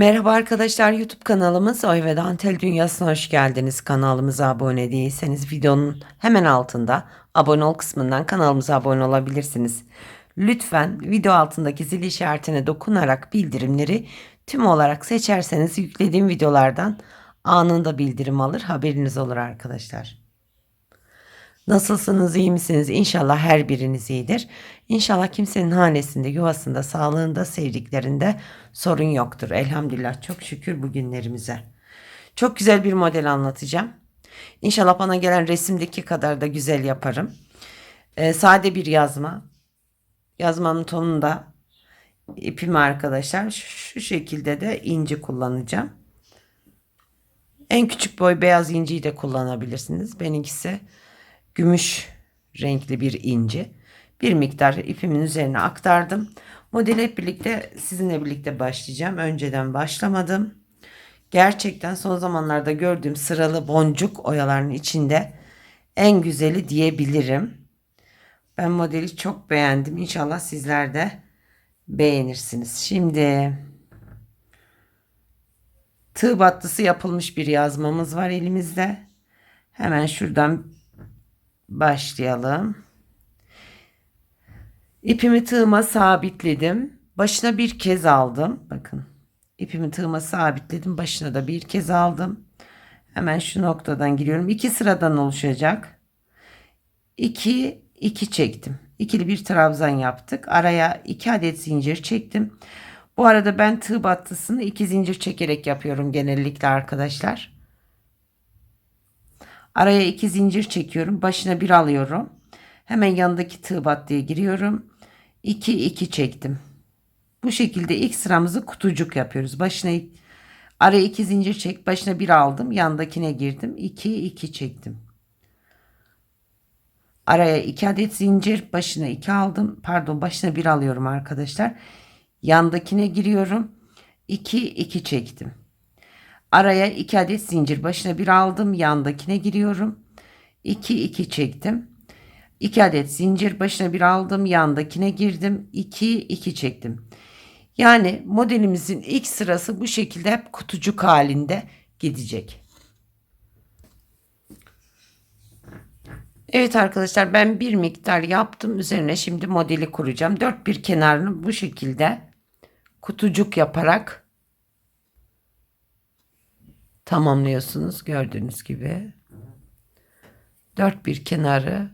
Merhaba arkadaşlar YouTube kanalımız Oy ve Dantel Dünyası'na hoş geldiniz. Kanalımıza abone değilseniz videonun hemen altında abone ol kısmından kanalımıza abone olabilirsiniz. Lütfen video altındaki zil işaretine dokunarak bildirimleri tüm olarak seçerseniz yüklediğim videolardan anında bildirim alır haberiniz olur arkadaşlar. Nasılsınız, iyi misiniz? İnşallah her biriniz iyidir. İnşallah kimsenin hanesinde, yuvasında, sağlığında, sevdiklerinde sorun yoktur. Elhamdülillah çok şükür bugünlerimize. Çok güzel bir model anlatacağım. İnşallah bana gelen resimdeki kadar da güzel yaparım. Ee, sade bir yazma. Yazmanın tonunda ipimi arkadaşlar şu şekilde de inci kullanacağım. En küçük boy beyaz inciyi de kullanabilirsiniz. Benimkisi gümüş renkli bir inci. Bir miktar ipimin üzerine aktardım. Modeli hep birlikte sizinle birlikte başlayacağım. Önceden başlamadım. Gerçekten son zamanlarda gördüğüm sıralı boncuk oyalarının içinde en güzeli diyebilirim. Ben modeli çok beğendim. İnşallah sizler de beğenirsiniz. Şimdi tığ battısı yapılmış bir yazmamız var elimizde. Hemen şuradan başlayalım. İpimi tığıma sabitledim. Başına bir kez aldım. Bakın. İpimi tığıma sabitledim. Başına da bir kez aldım. Hemen şu noktadan giriyorum. İki sıradan oluşacak. 2 2 çektim. İkili bir trabzan yaptık. Araya 2 adet zincir çektim. Bu arada ben tığ battısını 2 zincir çekerek yapıyorum genellikle arkadaşlar. Araya 2 zincir çekiyorum. Başına bir alıyorum. Hemen yanındaki tığ battıya giriyorum. 2 2 çektim. Bu şekilde ilk sıramızı kutucuk yapıyoruz. Başına araya 2 zincir çek, başına bir aldım, yandakine girdim. 2 2 çektim. Araya 2 adet zincir, başına 2 aldım. Pardon, başına bir alıyorum arkadaşlar. Yandakine giriyorum. 2 2 çektim. Araya 2 adet zincir, başına bir aldım, yandakine giriyorum. 2 2 çektim. 2 adet zincir başına bir aldım yandakine girdim 2 2 çektim. Yani modelimizin ilk sırası bu şekilde hep kutucuk halinde gidecek. Evet arkadaşlar ben bir miktar yaptım. Üzerine şimdi modeli kuracağım. Dört bir kenarını bu şekilde kutucuk yaparak tamamlıyorsunuz. Gördüğünüz gibi. Dört bir kenarı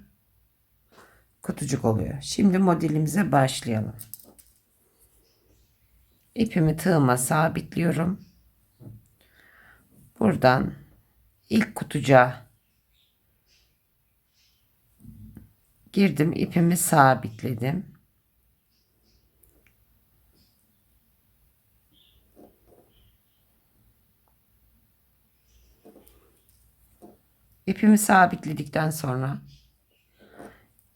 kutucuk oluyor. Şimdi modelimize başlayalım. İpimi tığıma sabitliyorum. Buradan ilk kutucuğa girdim. ipimi sabitledim. İpimi sabitledikten sonra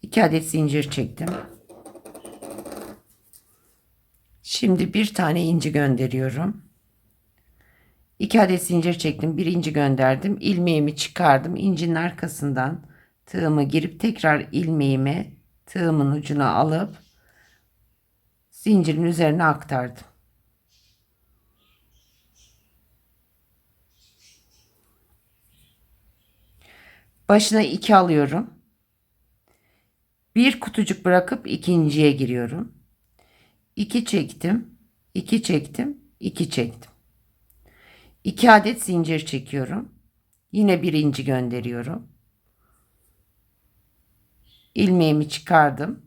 2 adet zincir çektim. Şimdi bir tane inci gönderiyorum. 2 adet zincir çektim. Bir inci gönderdim. ilmeğimi çıkardım. İncinin arkasından tığımı girip tekrar ilmeğimi tığımın ucuna alıp zincirin üzerine aktardım. Başına 2 alıyorum. Bir kutucuk bırakıp ikinciye giriyorum. 2 çektim. 2 çektim. 2 çektim. 2 adet zincir çekiyorum. Yine birinci gönderiyorum. İlmeğimi çıkardım.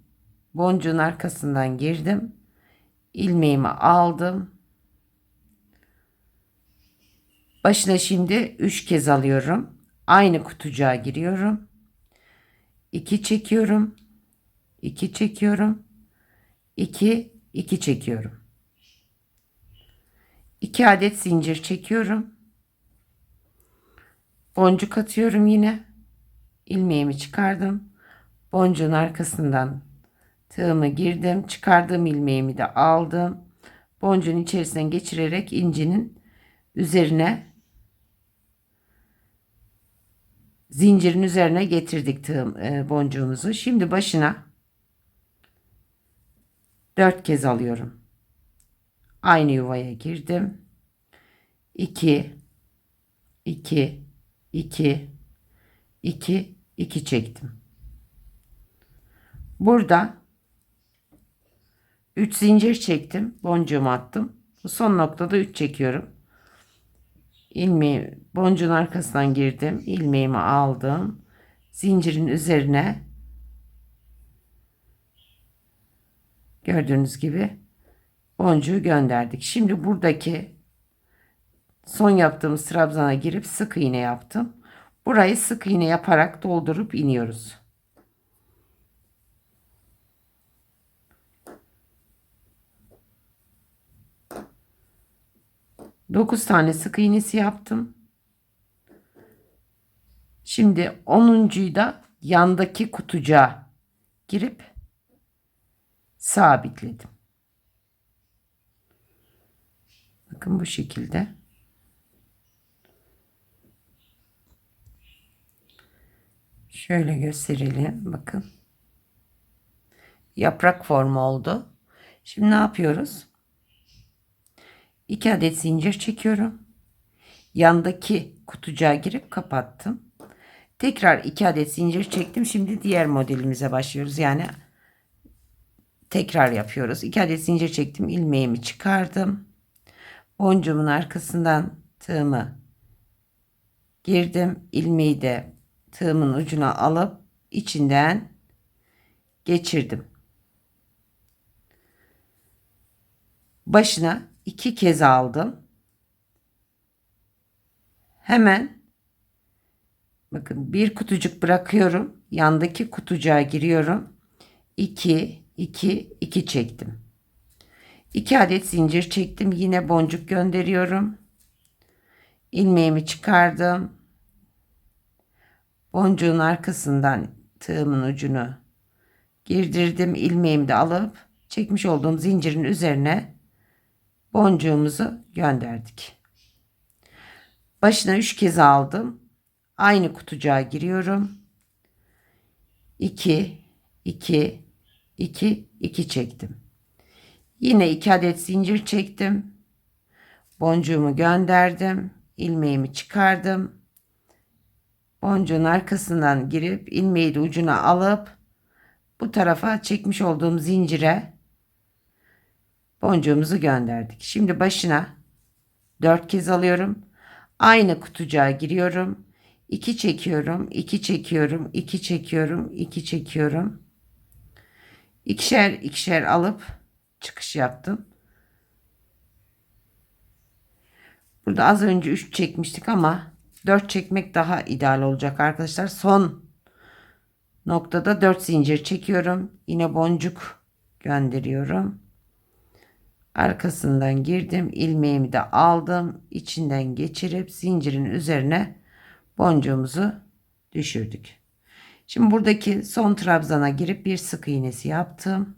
Boncuğun arkasından girdim. İlmeğimi aldım. Başına şimdi 3 kez alıyorum. Aynı kutucuğa giriyorum. 2 çekiyorum. 2 çekiyorum. 2 2 çekiyorum. 2 adet zincir çekiyorum. Boncuk atıyorum yine. ilmeğimi çıkardım. Boncuğun arkasından tığımı girdim. Çıkardığım ilmeğimi de aldım. Boncuğun içerisinden geçirerek incinin üzerine zincirin üzerine getirdik tığım, e, boncuğumuzu. Şimdi başına 4 kez alıyorum. Aynı yuvaya girdim. 2 2 2 2 2 çektim. Burada 3 zincir çektim. Boncuğumu attım. Bu son noktada 3 çekiyorum. İlmeği boncuğun arkasından girdim. ilmeğimi aldım. Zincirin üzerine gördüğünüz gibi boncuğu gönderdik. Şimdi buradaki son yaptığımız trabzana girip sık iğne yaptım. Burayı sık iğne yaparak doldurup iniyoruz. Dokuz tane sık iğnesi yaptım. Şimdi onuncuyu da yandaki kutucuğa girip sabitledim. Bakın bu şekilde. Şöyle gösterelim. Bakın. Yaprak formu oldu. Şimdi ne yapıyoruz? 2 adet zincir çekiyorum. Yandaki kutucuğa girip kapattım. Tekrar 2 adet zincir çektim. Şimdi diğer modelimize başlıyoruz. Yani tekrar yapıyoruz. 2 adet zincir çektim. ilmeğimi çıkardım. Boncuğumun arkasından tığımı girdim. ilmeği de tığımın ucuna alıp içinden geçirdim. Başına iki kez aldım. Hemen bakın bir kutucuk bırakıyorum. Yandaki kutucuğa giriyorum. 2 2 2 çektim. 2 adet zincir çektim. Yine boncuk gönderiyorum. ilmeğimi çıkardım. Boncuğun arkasından tığımın ucunu girdirdim. ilmeğimi de alıp çekmiş olduğum zincirin üzerine boncuğumuzu gönderdik. Başına 3 kez aldım. Aynı kutucuğa giriyorum. 2 2 2 2 çektim. Yine 2 adet zincir çektim. Boncuğumu gönderdim. ilmeğimi çıkardım. Boncuğun arkasından girip ilmeği de ucuna alıp bu tarafa çekmiş olduğum zincire boncuğumuzu gönderdik. Şimdi başına 4 kez alıyorum. Aynı kutucuğa giriyorum. 2 çekiyorum, 2 çekiyorum, 2 çekiyorum, 2 çekiyorum. İkişer ikişer alıp çıkış yaptım. Burada az önce 3 çekmiştik ama 4 çekmek daha ideal olacak arkadaşlar. Son noktada 4 zincir çekiyorum. Yine boncuk gönderiyorum. Arkasından girdim. ilmeğimi de aldım. içinden geçirip zincirin üzerine boncuğumuzu düşürdük. Şimdi buradaki son trabzana girip bir sık iğnesi yaptım.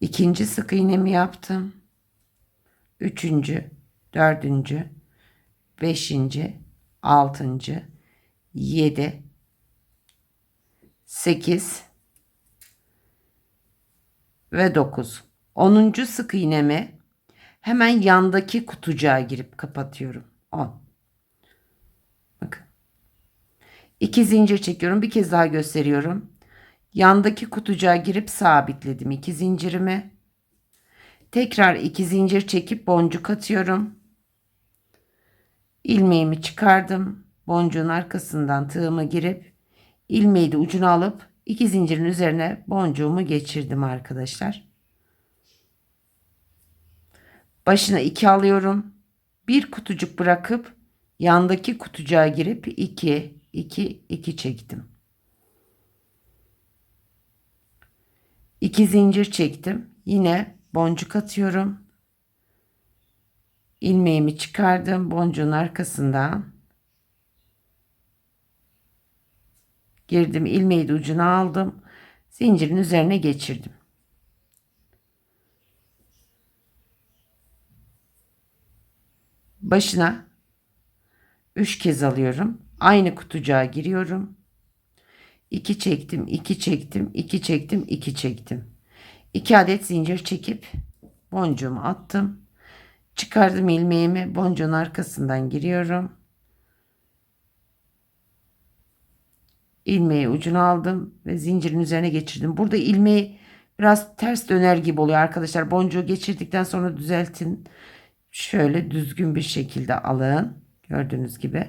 İkinci sık iğnemi yaptım. Üçüncü, dördüncü, beşinci, altıncı, yedi, sekiz ve dokuz. Onuncu sık iğnemi hemen yandaki kutucuğa girip kapatıyorum. On. Bakın. İki zincir çekiyorum. Bir kez daha gösteriyorum. Yandaki kutucuğa girip sabitledim iki zincirimi. Tekrar iki zincir çekip boncuk atıyorum. İlmeğimi çıkardım. Boncuğun arkasından tığımı girip ilmeği de ucuna alıp iki zincirin üzerine boncuğumu geçirdim arkadaşlar. Başına iki alıyorum. Bir kutucuk bırakıp yandaki kutucuğa girip iki, iki, iki çektim. 2 zincir çektim. Yine boncuk atıyorum. ilmeğimi çıkardım boncuğun arkasından. Girdim ilmeği de ucuna aldım. Zincirin üzerine geçirdim. Başına 3 kez alıyorum. Aynı kutucuğa giriyorum. 2 çektim, 2 çektim, 2 çektim, 2 çektim. 2 adet zincir çekip boncuğumu attım. Çıkardım ilmeğimi, boncuğun arkasından giriyorum. İlmeği ucuna aldım ve zincirin üzerine geçirdim. Burada ilmeği biraz ters döner gibi oluyor arkadaşlar. Boncuğu geçirdikten sonra düzeltin. Şöyle düzgün bir şekilde alın. Gördüğünüz gibi.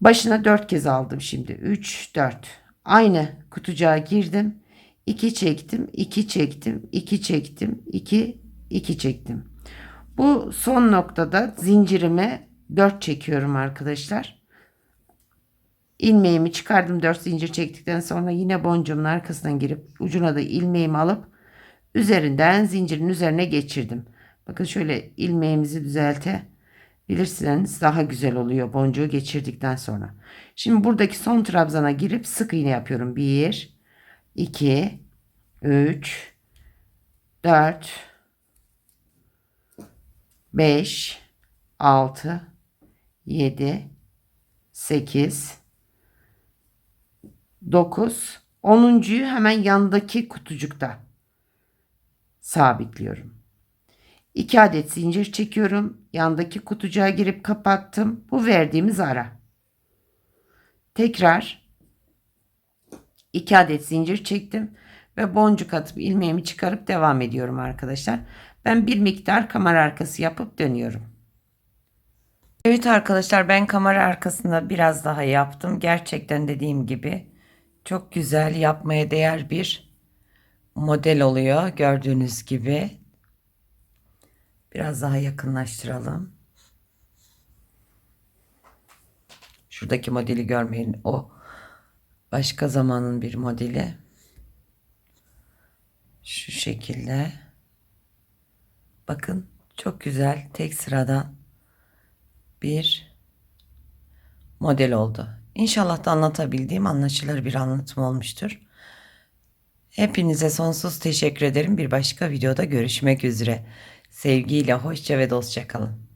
Başına 4 kez aldım şimdi. 3, 4. Aynı kutucuğa girdim. 2 çektim, 2 çektim, 2 çektim, 2, 2 çektim. Bu son noktada zincirime 4 çekiyorum arkadaşlar. İlmeğimi çıkardım 4 zincir çektikten sonra yine boncuğumun arkasından girip ucuna da ilmeğimi alıp üzerinden zincirin üzerine geçirdim. Bakın şöyle ilmeğimizi düzeltebilirsiniz. Daha güzel oluyor boncuğu geçirdikten sonra. Şimdi buradaki son trabzana girip sık iğne yapıyorum. 1 2 3 4 5 6 7 8 9 10.yu hemen yandaki kutucukta sabitliyorum. 2 adet zincir çekiyorum. Yandaki kutucuğa girip kapattım. Bu verdiğimiz ara. Tekrar 2 adet zincir çektim ve boncuk atıp ilmeğimi çıkarıp devam ediyorum arkadaşlar. Ben bir miktar kamera arkası yapıp dönüyorum. Evet arkadaşlar ben kamera arkasında biraz daha yaptım. Gerçekten dediğim gibi çok güzel yapmaya değer bir model oluyor gördüğünüz gibi. Biraz daha yakınlaştıralım. Şuradaki modeli görmeyin. O başka zamanın bir modeli. Şu şekilde. Bakın çok güzel tek sıradan bir model oldu. İnşallah da anlatabildiğim anlaşılır bir anlatım olmuştur. Hepinize sonsuz teşekkür ederim. Bir başka videoda görüşmek üzere. Sevgiyle, hoşça ve dostça kalın.